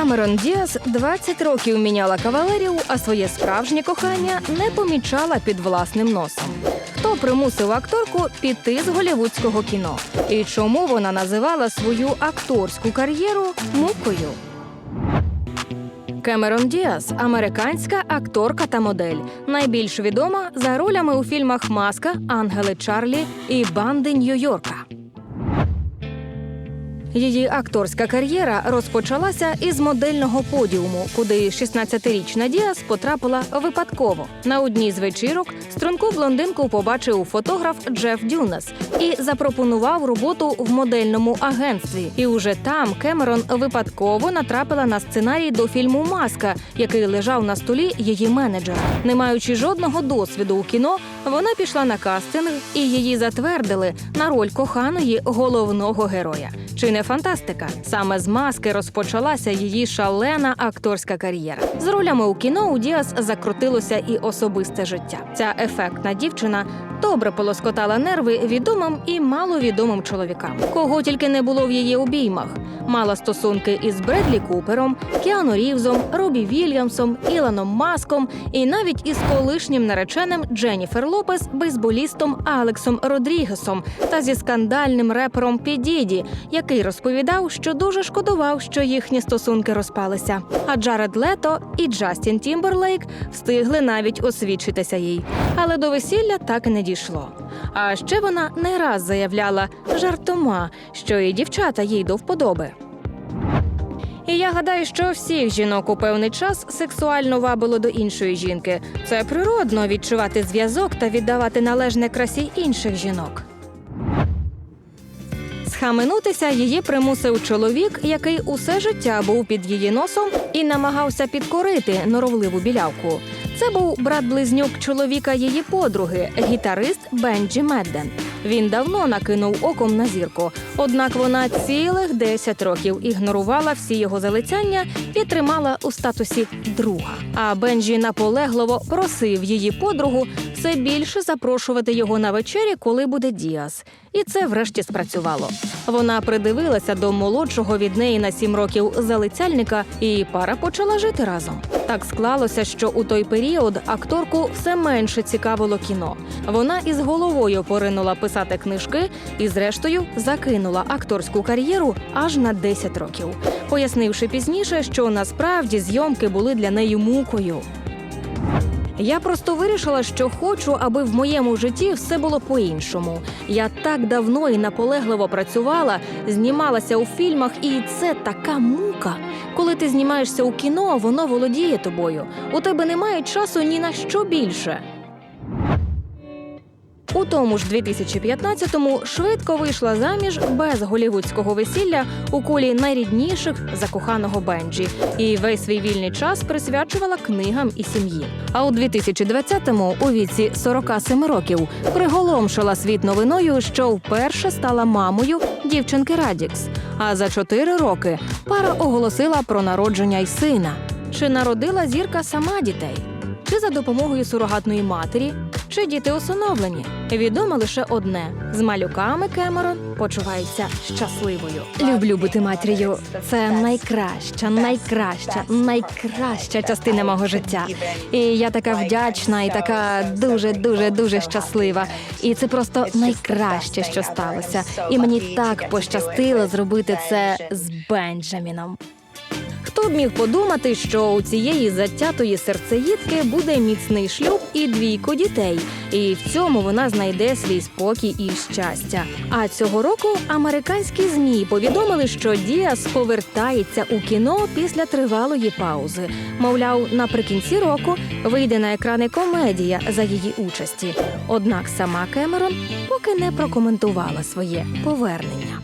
Камерон Діас 20 років міняла кавалерів, а своє справжнє кохання не помічала під власним носом. Хто примусив акторку піти з голівудського кіно? І чому вона називала свою акторську кар'єру мукою? Кемерон Діас американська акторка та модель, найбільш відома за ролями у фільмах Маска, Ангели Чарлі і Банди Нью-Йорка. Її акторська кар'єра розпочалася із модельного подіуму, куди 16-річна Діас потрапила випадково. На одній з вечірок струнку блондинку побачив фотограф Джеф Дюнас і запропонував роботу в модельному агентстві. І уже там Кемерон випадково натрапила на сценарій до фільму Маска, який лежав на столі її менеджера. Не маючи жодного досвіду у кіно, вона пішла на кастинг і її затвердили на роль коханої головного героя. Чи не фантастика? Саме з маски розпочалася її шалена акторська кар'єра. З ролями у кіно у Діас закрутилося і особисте життя. Ця ефектна дівчина добре полоскотала нерви відомим і маловідомим чоловікам. Кого тільки не було в її обіймах. Мала стосунки із Бредлі Купером, Кіану Рівзом, Робі Вільямсом, Ілоном Маском і навіть із колишнім нареченим Дженніфер Лопес, бейсболістом Алексом Родрігесом та зі скандальним репером Підіді, який розповідав, що дуже шкодував, що їхні стосунки розпалися. А Джаред Лето і Джастін Тімберлейк встигли навіть освідчитися їй. Але до весілля так і не дійшло. А ще вона не раз заявляла жартома, що і дівчата їй до вподоби. І я гадаю, що всіх жінок у певний час сексуально вабило до іншої жінки. Це природно відчувати зв'язок та віддавати належне красі інших жінок. Схаменутися її примусив чоловік, який усе життя був під її носом і намагався підкорити норовливу білявку. Це був брат-близнюк чоловіка її подруги, гітарист Бенджі Медден. Він давно накинув оком на зірку, однак вона цілих 10 років ігнорувала всі його залицяння і тримала у статусі друга. А Бенджі наполегливо просив її подругу все більше запрошувати його на вечері, коли буде Діас. І це врешті спрацювало. Вона придивилася до молодшого від неї на сім років залицяльника, і пара почала жити разом. Так склалося, що у той період акторку все менше цікавило кіно. Вона із головою поринула писати книжки і, зрештою, закинула акторську кар'єру аж на 10 років, пояснивши пізніше, що насправді зйомки були для неї мукою. Я просто вирішила, що хочу, аби в моєму житті все було по-іншому. Я так давно і наполегливо працювала, знімалася у фільмах, і це така мука. Коли ти знімаєшся у кіно, воно володіє тобою. У тебе немає часу ні на що більше. У тому ж 2015-му швидко вийшла заміж без голівудського весілля у колі найрідніших закоханого Бенджі і весь свій вільний час присвячувала книгам і сім'ї. А у 2020-му, у віці 47 років, приголомшила світ новиною, що вперше стала мамою дівчинки Радікс. А за 4 роки пара оголосила про народження й сина. Чи народила зірка сама дітей? Чи за допомогою сурогатної матері? Чи діти усиновлені? Відомо лише одне: з малюками Кемерон почувається щасливою. Люблю бути матір'ю. Це найкраща, найкраща, найкраща частина мого життя. І я така вдячна, і така дуже, дуже, дуже щаслива. І це просто найкраще, що сталося. І мені так пощастило зробити це з Бенджаміном. Б міг подумати, що у цієї затятої серцеїдки буде міцний шлюб і двійко дітей, і в цьому вона знайде свій спокій і щастя. А цього року американські змі повідомили, що Діас повертається у кіно після тривалої паузи. Мовляв, наприкінці року вийде на екрани комедія за її участі. Однак сама Кемерон поки не прокоментувала своє повернення.